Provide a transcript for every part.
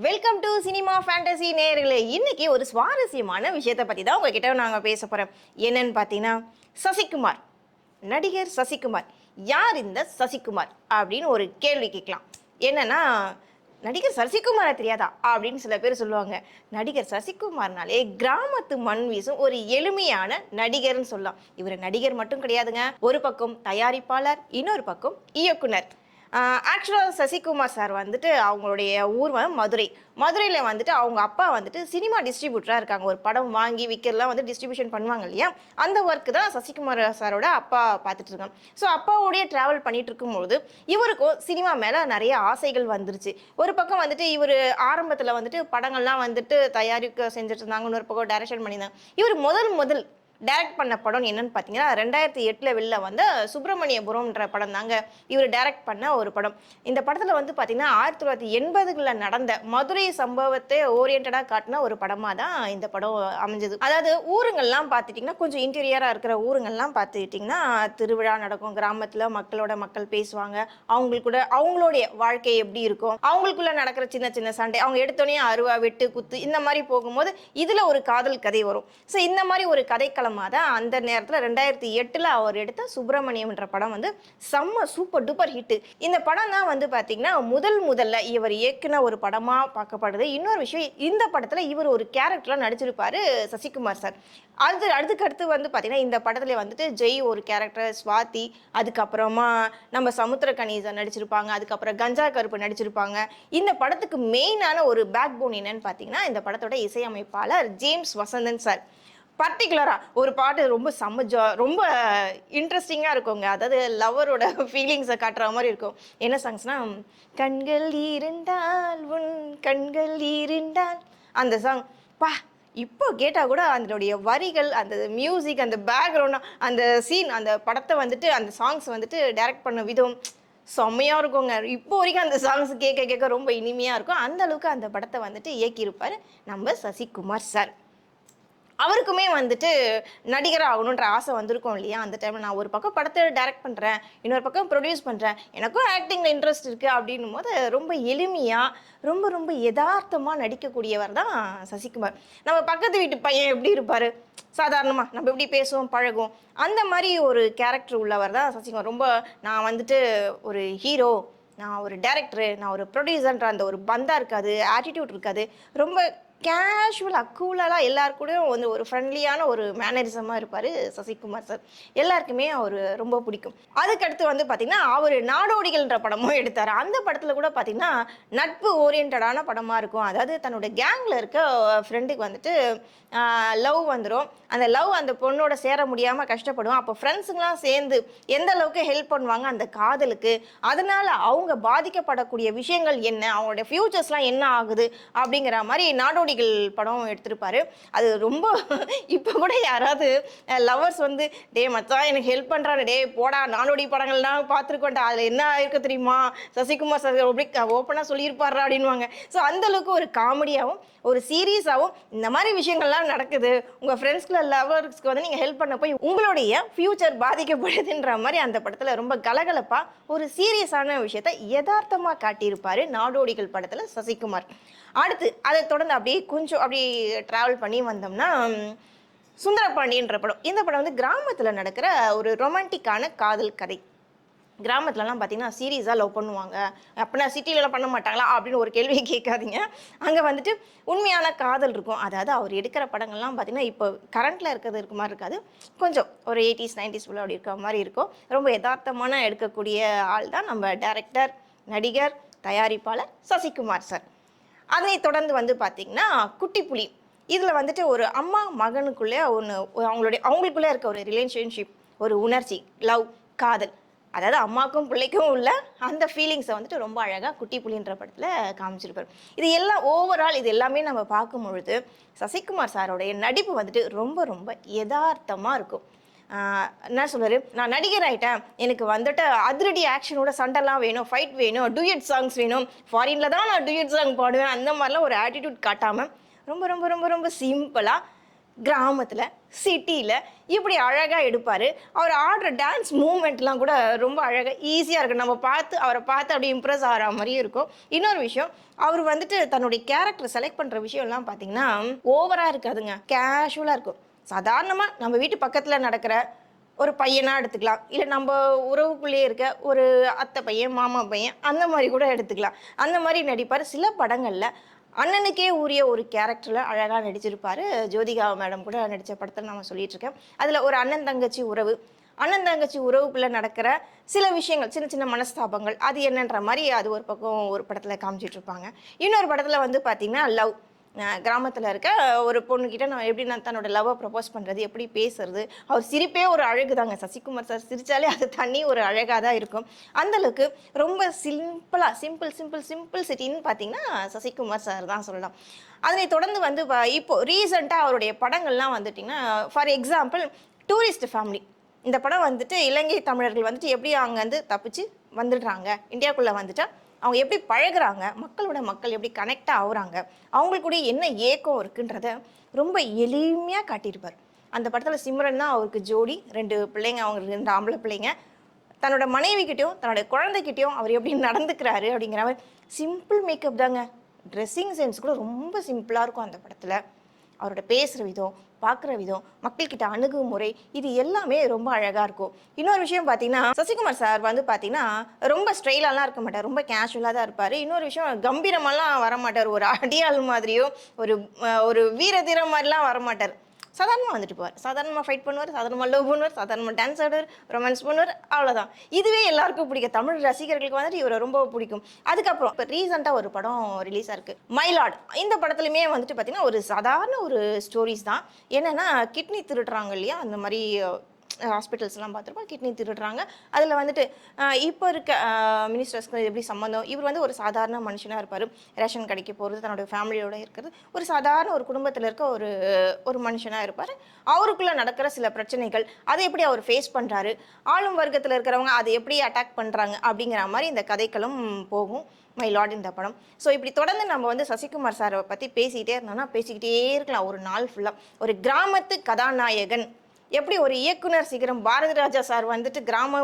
Welcome to cinema fantasy நேர்களே இன்னைக்கு ஒரு சுவாரஸ்யமான விஷயத்தை பற்றி தான் உங்ககிட்ட நாங்கள் பேச போகிறோம் என்னன்னு பார்த்தீங்கன்னா சசிகுமார். நடிகர் சசிகுமார். யார் இந்த சசிகுமார்? அப்படின்னு ஒரு கேள்வி கேட்கலாம். என்னன்னா நடிகர் சசிகுமாரை தெரியாதா? அப்படின்னு சில பேர் சொல்லுவாங்க. நடிகர் சசிகுமார்னாலே கிராமத்து மண் வீசும் ஒரு எளிமையான நடிகர்னு சொல்லலாம். இவர் நடிகர் மட்டும் கிடையாதுங்க. ஒரு பக்கம் தயாரிப்பாளர் இன்னொரு பக்கம் இயக்குனர். ஆக்சுவலாக சசிகுமார் சார் வந்துட்டு அவங்களுடைய ஊர் வந்து மதுரை. மதுரையில் வந்துட்டு அவங்க அப்பா வந்துட்டு சினிமா டிஸ்ட்ரிபியூட்டராக இருக்காங்க. ஒரு படம் வாங்கி விற்கிறதுலாம் வந்து டிஸ்ட்ரிபியூஷன் பண்ணுவாங்க இல்லையா? அந்த ஒர்க்கு தான் சசிகுமார் சாரோட அப்பா பார்த்துட்டு இருக்காங்க. ஸோ அப்பாவோடய ட்ராவல் பண்ணிட்டு இருக்கும்போது இவருக்கும் சினிமா மேலே நிறைய ஆசைகள் வந்துருச்சு. ஒரு பக்கம் வந்துட்டு இவர் ஆரம்பத்தில் வந்துட்டு படங்கள்லாம் வந்துட்டு தயாரிக்க செஞ்சுட்டு இருந்தாங்க இன்னொரு பக்கம் டைரக்ஷன் பண்ணியிருந்தாங்க. இவர் முதல் முதல் டைரக்ட் பண்ண படம் என்னன்னு பார்த்தீங்கன்னா ரெண்டாயிரத்தி எட்டில் வெளில வந்த சுப்பிரமணியபுரம்ன்ற படம் தாங்க இவர் டைரக்ட் பண்ண ஒரு படம். இந்த படத்தில் வந்து பார்த்தீங்கன்னா ஆயிரத்தி தொள்ளாயிரத்தி எண்பதுகளில் நடந்த மதுரை சம்பவத்தை ஓரியன்டாக காட்டின ஒரு படமாக தான் இந்த படம் அமைஞ்சது. அதாவது ஊருங்கள்லாம் பார்த்துட்டிங்கன்னா கொஞ்சம் இன்டீரியராக இருக்கிற ஊருங்கள்லாம் பார்த்துக்கிட்டிங்கன்னா திருவிழா நடக்கும். கிராமத்தில் மக்களோட மக்கள் பேசுவாங்க. அவங்களுக்கு கூட அவங்களுடைய வாழ்க்கை எப்படி இருக்கும்? அவங்களுக்குள்ள நடக்கிற சின்ன சின்ன சண்டை. அவங்க எடுத்தோடனே அருவா வெட்டு குத்து இந்த மாதிரி போகும்போது இதில் ஒரு காதல் கதை வரும். ஸோ இந்த மாதிரி ஒரு படமாக தான் அந்த நேரத்தில் ரெண்டாயிரத்தி எட்டில் அவர் எடுத்த சுப்பிரமணியம்ன்ற படம் வந்து செம்ம சூப்பர் டூப்பர் ஹிட்டு. இந்த படம் தான் வந்து பார்த்தீங்கன்னா முதல் முதல்ல இவர் இயக்குன ஒரு படமாக பார்க்கப்படுது. இன்னொரு விஷயம் இந்த படத்தில் இவர் ஒரு கேரக்டராக நடிச்சிருப்பார் சசிகுமார் சார். அது அதுக்கு அடுத்து வந்து பார்த்தீங்கன்னா இந்த படத்துல வந்துட்டு ஜெய் ஒரு கேரக்டர் ஸ்வாதி அதுக்கப்புறமா நம்ம சமுத்திரகணீசன் நடிச்சிருப்பாங்க அதுக்கப்புறம் கஞ்சா கருப்பு நடிச்சிருப்பாங்க. இந்த படத்துக்கு மெயினான ஒரு பேக் போன் என்னன்னு பார்த்தீங்கன்னா இந்த படத்தோட இசையமைப்பாளர் ஜேம்ஸ் வசந்தன் சார். பர்டிகுலராக ஒரு பாட்டு ரொம்ப செம்ம ஜா ரொம்ப இன்ட்ரெஸ்டிங்காக இருக்குங்க. அதாவது லவரோட ஃபீலிங்ஸை காட்டுற மாதிரி இருக்கும். என்ன சாங்ஸ்னா கண்கள் இருந்தால் உன் கண்கள் இருந்தால். அந்த சாங் பா இப்போ கேட்டால் கூட அதனுடைய வரிகள் அந்த மியூசிக் அந்த பேக்ரவுண்ட் அந்த சீன் அந்த படத்தை வந்துட்டு அந்த சாங்ஸ் வந்துட்டு டைரக்ட் பண்ண விதம் செம்மையாக இருக்குங்க. இப்போ வரைக்கும் அந்த சாங்ஸ் கேட்க கேட்க ரொம்ப இனிமையாக இருக்கும். அந்த அளவுக்கு அந்த படத்தை வந்துட்டு இயக்கியிருப்பார் நம்ம சசிகுமார் சார். அவருக்குமே வந்துட்டு நடிகர் ஆகணுன்ற ஆசை வந்திருக்கும் இல்லையா? அந்த டைமில் நான் ஒரு பக்கம் படத்தை டைரக்ட் பண்ணுறேன் இன்னொரு பக்கம் ப்ரொடியூஸ் பண்ணுறேன் எனக்கும் ஆக்டிங்கில் இன்ட்ரெஸ்ட் இருக்குது அப்படின்னும் போது ரொம்ப எளிமையாக ரொம்ப ரொம்ப யதார்த்தமாக நடிக்கக்கூடியவர் தான் சசிகுமார். நம்ம பக்கத்து வீட்டு பையன் எப்படி இருப்பார்? சாதாரணமாக நம்ம எப்படி பேசுவோம் பழகும் அந்த மாதிரி ஒரு கேரக்டர் உள்ளவர் தான் சசிகுமார். ரொம்ப நான் வந்துட்டு ஒரு ஹீரோ நான் ஒரு டேரக்டரு நான் ஒரு ப்ரொடியூசர்ன்ற அந்த ஒரு பந்தா இருக்காது ஆட்டிடியூட் இருக்காது. ரொம்ப கேஷுவலாக கூலாக எல்லாருக்கூடயும் வந்து ஒரு ஃப்ரெண்ட்லியான ஒரு மேனரிசமாக இருப்பார் சசிகுமார் சார் எல்லாருக்குமே அவர் ரொம்ப பிடிக்கும். அதுக்கடுத்து வந்து பார்த்திங்கன்னா அவர் நாடோடிகள்ன்ற படமும் எடுத்தார். அந்த படத்தில் கூட பார்த்திங்கன்னா நட்பு ஓரியன்டான படமாக இருக்கும். அதாவது தன்னோட கேங்கில் இருக்க ஃப்ரெண்டுக்கு வந்துட்டு லவ் வந்துடும் அந்த லவ் அந்த பொண்ணோட சேர முடியாமல் கஷ்டப்படும் அப்போ ஃப்ரெண்ட்ஸுங்களாம் சேர்ந்து எந்த அளவுக்கு ஹெல்ப் பண்ணுவாங்க? அந்த காதலுக்கு. அதனால் அவங்க பாதிக்கப்படக்கூடிய விஷயங்கள் என்ன? அவங்களோட ஃப்யூச்சர்ஸ்லாம் என்ன ஆகுது? அப்படிங்கிற மாதிரி நாடோடி நாடோடிகள் படம் எடுத்திருப்பாரு. அது ரொம்ப இப்போ கூட யாராவது லவ்வர்ஸ் வந்து டே மச்சான் எனக்கு ஹெல்ப் பண்ணுறாரு டே போடா நாடோடி படங்கள்லாம் பார்த்துருக்கோண்டா அதில் என்ன ஆயிருக்கு தெரியுமா? சசிகுமார் சார் அப்படி ஓப்பனாக சொல்லியிருப்பாரா அப்படின்வாங்க ஸோ அந்தளவுக்கு ஒரு காமெடியாகவும் ஒரு சீரியஸாகவும் இந்த மாதிரி விஷயங்கள்லாம் நடக்குது. உங்கள் ஃப்ரெண்ட்ஸ்க்குள்ள லவ்வர்ஸ்க்கு வந்து நீங்கள் ஹெல்ப் பண்ண போய் உங்களுடைய ஃப்யூச்சர் பாதிக்கப்படுதுன்ற மாதிரி அந்த படத்தில் ரொம்ப கலகலப்பாக ஒரு சீரியஸான விஷயத்தை யதார்த்தமாக காட்டியிருப்பார் நாடோடிகள் படத்தில் சசிகுமார். அடுத்து அதை தொடர்ந்து அப்படியே கொஞ்சம் அப்படி ட்ராவல் பண்ணி வந்தோம்னா சுந்தரபாண்டியன்ற படம். இந்த படம் வந்து கிராமத்தில் நடக்கிற ஒரு ரொமான்டிக்கான காதல் கதை. கிராமத்துலலாம் பார்த்தீங்கன்னா சீரியஸாக லவ் பண்ணுவாங்க. அப்படின்னா சிட்டிலலாம் பண்ண மாட்டாங்களா? அப்படின்னு ஒரு கேள்வியை கேட்காதீங்க. அங்கே வந்துட்டு உண்மையான காதல் இருக்கும். அதாவது அவர் எடுக்கிற படங்கள்லாம் பார்த்தீங்கன்னா இப்போ கரண்ட்டில் இருக்கிறது இருக்க மாதிரி இருக்காது. கொஞ்சம் ஒரு எயிட்டிஸ் நைன்டிஸ் உள்ள அப்படி இருக்க மாதிரி இருக்கும். ரொம்ப யதார்த்தமான எடுக்கக்கூடிய ஆள் தான் நம்ம டேரக்டர் நடிகர் தயாரிப்பாளர் சசிகுமார் சார் அதனை தொடர்ந்து வந்து பார்த்திங்கன்னா குட்டி புலி. இதில் வந்துட்டு ஒரு அம்மா மகனுக்குள்ளே ஒன்று அவங்களுடைய அவங்களுக்குள்ளே இருக்க ஒரு ரிலேஷன்ஷிப் ஒரு உணர்ச்சி லவ் காதல். அதாவது அம்மாக்கும் பிள்ளைக்கும் உள்ள அந்த ஃபீலிங்ஸை வந்துட்டு ரொம்ப அழகாக குட்டி புலின்ற படத்தில் காமிச்சிருப்பார். இது எல்லாம் ஓவரால் இது எல்லாமே நம்ம பார்க்கும் பொழுது சசிகுமார் சாரோடைய நடிப்பு வந்துட்டு ரொம்ப ரொம்ப யதார்த்தமாக இருக்கும். என்ன சொல்வார் நான் நடிகர் ஆயிட்டேன். எனக்கு வந்துட்டு அதிரடி ஆக்ஷனோட சண்டைலாம் வேணும் ஃபைட் வேணும் டூயட் சாங்ஸ் வேணும். ஃபாரின்ல தான் நான் டூயட் சாங் பாடுவேன். அந்த மாதிரிலாம் ஒரு ஆட்டிடியூட் காட்டாமல் ரொம்ப ரொம்ப ரொம்ப ரொம்ப சிம்பிளாக கிராமத்தில் சிட்டியில் இப்படி அழகாக எடுப்பார். அவர் ஆடுற டான்ஸ் மூமெண்ட்லாம் கூட ரொம்ப அழகாக ஈஸியாக இருக்கும். நம்ம பார்த்து அவரை பார்த்து அப்படி இம்ப்ரெஸ் ஆகிற மாதிரியும் இருக்கும். இன்னொரு விஷயம் அவர் வந்துட்டு தன்னுடைய கேரக்டர் செலக்ட் பண்ணுற விஷயம்லாம் பார்த்தீங்கன்னா ஓவராக இருக்காதுங்க. கேஷுவலாக இருக்கும். சாதாரணமாக நம்ம வீட்டு பக்கத்தில் நடக்கிற ஒரு பையனாக எடுத்துக்கலாம். இல்லை நம்ம உறவுக்குள்ளேயே இருக்க ஒரு அத்தை பையன் மாமா பையன் அந்த மாதிரி கூட எடுத்துக்கலாம். அந்த மாதிரி நடிப்பார். சில படங்களில் அண்ணனுக்கே உரிய ஒரு கேரக்டரில் அழகாக நடிச்சிருப்பார். ஜோதிகா மேடம் கூட நடித்த படத்தில் நான் சொல்லிகிட்ருக்கேன் இருக்கேன். அதில் ஒரு அண்ணன் தங்கச்சி உறவு. அண்ணன் தங்கச்சி உறவுக்குள்ளே நடக்கிற சில விஷயங்கள் சின்ன சின்ன மனஸ்தாபங்கள் அது என்னன்ற மாதிரி அது ஒரு பக்கம் ஒரு படத்தில் காமிச்சிட்டு இருப்பாங்க. இன்னொரு படத்தில் வந்து பார்த்திங்கன்னா லவ். கிராமத்தில் இருக்க ஒரு பொண்ணுக்கிட்ட நான் எப்படி நான் தன்னோட லவ்வை ப்ரப்போஸ் பண்ணுறது எப்படி பேசுறது அவர் சிரிப்பே ஒரு அழகு தாங்க சசிகுமார் சார் சிரித்தாலே அது தண்ணி ஒரு அழகாக தான் இருக்கும் அந்தளவுக்கு ரொம்ப சிம்பிளாக சிம்பிள் சிம்பிள் சிம்பிள் சிட்டின்னு பார்த்தீங்கன்னா சசிகுமார் சார் தான் சொல்லலாம். அதனை தொடர்ந்து வந்து வ- இப்போ ரீசெண்டாக அவருடைய படங்கள்லாம் வந்துட்டிங்கன்னா ஃபார் எக்ஸாம்பிள் டூரிஸ்ட் ஃபேமிலி இந்த படம் வந்துட்டு இலங்கை தமிழர்கள் வந்துட்டு எப்படி அங்கேருந்து தப்பிச்சு வந்துடுறாங்க? இந்தியாக்குள்ளே வந்துட்டா அவங்க எப்படி பழகுறாங்க மக்களோட மக்கள் எப்படி கனெக்ட் ஆகுறாங்க அவங்களுக்குடைய என்ன ஏக்கம் இருக்குன்றத ரொம்ப எளிமையாக காட்டியிருப்பார். அந்த படத்தில் சிம்ரன் தான் அவருக்கு ஜோடி. ரெண்டு பிள்ளைங்க அவங்க ரெண்டு ஆம்பளை பிள்ளைங்க. தன்னோட மனைவிக்கிட்டையும் தன்னோட குழந்தைகிட்டயும் அவர் எப்படி நடந்துக்கிறாரு அப்படிங்கிற மாதிரி சிம்பிள் மேக்கப் தாங்க. ட்ரெஸ்ஸிங் சென்ஸ் கூட ரொம்ப சிம்பிளாக இருக்கும் அந்த படத்தில். அவரோட பேசுகிற விதம் பார்க்குற விதம் மக்கள்கிட்ட அணுகுமுறை இது எல்லாமே ரொம்ப அழகாக இருக்கும். இன்னொரு விஷயம் பார்த்தீங்கன்னா சசிகுமார் சார் வந்து பார்த்தீங்கன்னா ரொம்ப ஸ்ட்ரெயிலாலாம் இருக்க மாட்டார். ரொம்ப கேஷுவலாக தான் இருப்பார். இன்னொரு விஷயம் கம்பீரமெல்லாம் வர மாட்டார் ஒரு அடியாள் மாதிரியோ ஒரு ஒரு வீரதீரம் மாதிரிலாம் வர மாட்டார் சாதாரணமாக வந்துட்டு போவார். சாதாரணமாக ஃபைட் பண்ணுவார் சாதாரணமாக லவ் பண்ணுவார் சாதாரணமாக டான்ஸ் ஆடுவார் ரொமான்ஸ் பண்ணுவார் அவ்வளோதான் இதுவே எல்லாருக்கும் பிடிக்கும். தமிழ் ரசிகர்களுக்கு வந்துட்டு இவரை ரொம்ப பிடிக்கும். அதுக்கப்புறம் இப்போ ரீசெண்டாக ஒரு படம் ரிலீஸ் ஆயிருக்கு மயிலாடு இந்த படத்துலையுமே வந்துட்டு பார்த்தீங்கன்னா ஒரு சாதாரண ஒரு ஸ்டோரிஸ் தான். என்னென்னா கிட்னி திருடுறாங்க இல்லையா? அந்த மாதிரி ஹாஸ்பிட்டல்ஸ்லாம் பார்த்துருப்போம் கிட்னி திருடுறாங்க. அதில் வந்துட்டு இப்போ இருக்க மினிஸ்டர்ஸ்க்கு எப்படி சம்மந்தம் இவர் வந்து ஒரு சாதாரண மனுஷனாக இருப்பார். ரேஷன் கடைக்கு போகிறது தன்னோட ஃபேமிலியோட இருக்கிறது. ஒரு சாதாரண ஒரு குடும்பத்தில் இருக்க ஒரு ஒரு மனுஷனாக இருப்பார். அவருக்குள்ளே நடக்கிற சில பிரச்சனைகள் அதை எப்படி அவர் ஃபேஸ் பண்ணுறாரு ஆளும் வர்க்கத்தில் இருக்கிறவங்க அதை எப்படி அட்டாக் பண்ணுறாங்க அப்படிங்கிற மாதிரி இந்த கதைக்களும் போகும். மை லார்ட் இந்த படம். ஸோ இப்படி தொடர்ந்து நம்ம வந்து சசிகுமார் சாரை பற்றி பேசிக்கிட்டே இருந்தோம்னா பேசிக்கிட்டே இருக்கலாம். ஒரு நாள் ஃபுல்லாக ஒரு கிராமத்து கதாநாயகன் எப்படி ஒரு இயக்குனர் சீக்கிரம் பாரதி ராஜா சார் வந்துட்டு கிராம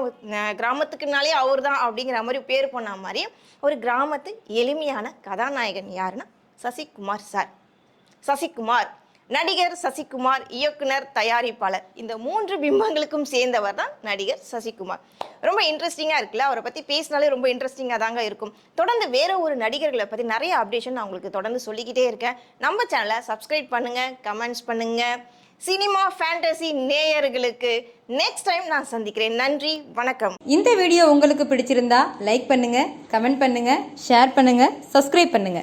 கிராமத்துக்குனாலே அவர் தான் அப்படிங்கிற மாதிரி பேர் பண்ண மாதிரி ஒரு கிராமத்து எளிமையான கதாநாயகன் யாருன்னா சசிகுமார் சார். சசிகுமார். நடிகர் சசிகுமார் இயக்குனர் தயாரிப்பாளர். இந்த மூன்று பிம்பங்களுக்கும் சேர்ந்தவர் தான் நடிகர் சசிகுமார். ரொம்ப இன்ட்ரெஸ்டிங்காக இருக்குல்ல? அவரை பற்றி பேசினாலே ரொம்ப இன்ட்ரெஸ்டிங்காக தாங்க இருக்கும். தொடர்ந்து வேற ஒரு நடிகர்களை பற்றி நிறைய அப்டேஷன் நான் உங்களுக்கு தொடர்ந்து சொல்லிக்கிட்டே இருக்கேன். நம்ம சேனலை சப்ஸ்கிரைப் பண்ணுங்கள் கமெண்ட்ஸ் பண்ணுங்கள் சினிமா ஃபேண்டசி நேயர்களுக்கு நெக்ஸ்ட் டைம் நான் சந்திக்கிறேன். நன்றி வணக்கம். இந்த வீடியோ உங்களுக்கு பிடிச்சிருந்தா லைக் பண்ணுங்க கமெண்ட் பண்ணுங்க ஷேர் பண்ணுங்க சப்ஸ்கிரைப் பண்ணுங்க.